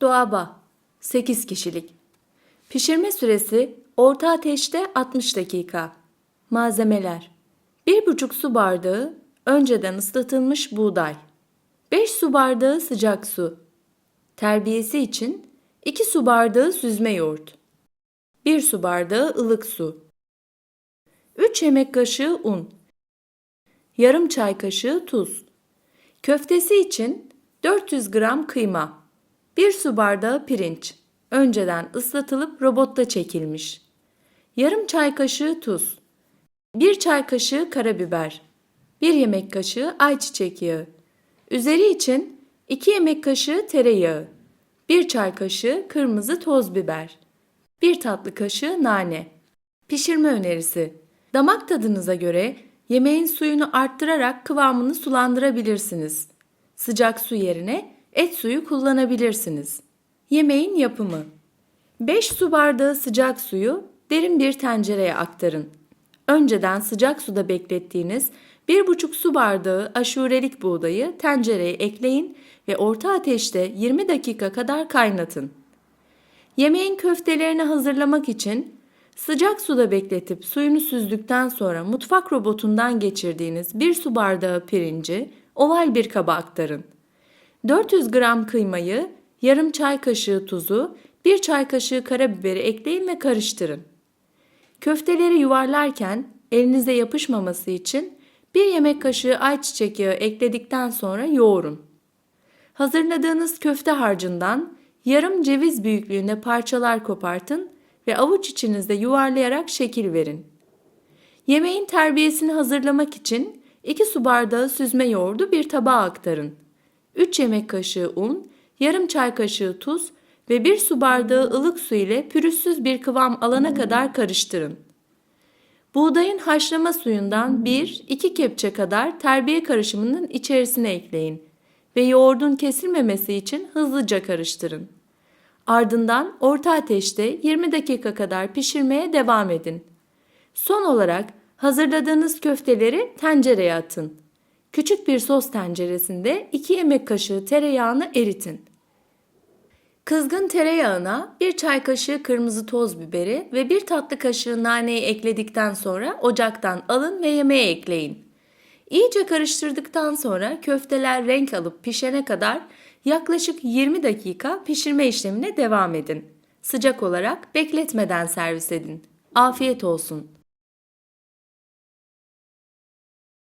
Doğaba 8 kişilik. Pişirme süresi orta ateşte 60 dakika. Malzemeler 1,5 su bardağı önceden ıslatılmış buğday. 5 su bardağı sıcak su. Terbiyesi için 2 su bardağı süzme yoğurt. 1 su bardağı ılık su. 3 yemek kaşığı un. Yarım çay kaşığı tuz. Köftesi için 400 gram kıyma. 1 su bardağı pirinç. Önceden ıslatılıp robotta çekilmiş. Yarım çay kaşığı tuz. 1 çay kaşığı karabiber. 1 yemek kaşığı ayçiçek yağı. Üzeri için 2 yemek kaşığı tereyağı. 1 çay kaşığı kırmızı toz biber. 1 tatlı kaşığı nane. Pişirme önerisi. Damak tadınıza göre yemeğin suyunu arttırarak kıvamını sulandırabilirsiniz. Sıcak su yerine et suyu kullanabilirsiniz. Yemeğin yapımı. 5 su bardağı sıcak suyu derin bir tencereye aktarın. Önceden sıcak suda beklettiğiniz 1,5 su bardağı aşurelik buğdayı tencereye ekleyin ve orta ateşte 20 dakika kadar kaynatın. Yemeğin köftelerini hazırlamak için sıcak suda bekletip suyunu süzdükten sonra mutfak robotundan geçirdiğiniz 1 su bardağı pirinci oval bir kaba aktarın. 400 gram kıymayı, yarım çay kaşığı tuzu, 1 çay kaşığı karabiberi ekleyin ve karıştırın. Köfteleri yuvarlarken elinize yapışmaması için 1 yemek kaşığı ayçiçek yağı ekledikten sonra yoğurun. Hazırladığınız köfte harcından yarım ceviz büyüklüğünde parçalar kopartın ve avuç içinizde yuvarlayarak şekil verin. Yemeğin terbiyesini hazırlamak için 2 su bardağı süzme yoğurdu bir tabağa aktarın. 3 yemek kaşığı un, yarım çay kaşığı tuz ve 1 su bardağı ılık su ile pürüzsüz bir kıvam alana kadar karıştırın. Buğdayın haşlama suyundan 1-2 kepçe kadar terbiye karışımının içerisine ekleyin ve yoğurdun kesilmemesi için hızlıca karıştırın. Ardından orta ateşte 20 dakika kadar pişirmeye devam edin. Son olarak hazırladığınız köfteleri tencereye atın. Küçük bir sos tenceresinde 2 yemek kaşığı tereyağını eritin. Kızgın tereyağına 1 çay kaşığı kırmızı toz biberi ve 1 tatlı kaşığı naneyi ekledikten sonra ocaktan alın ve yemeğe ekleyin. İyice karıştırdıktan sonra köfteler renk alıp pişene kadar yaklaşık 20 dakika pişirme işlemine devam edin. Sıcak olarak bekletmeden servis edin. Afiyet olsun.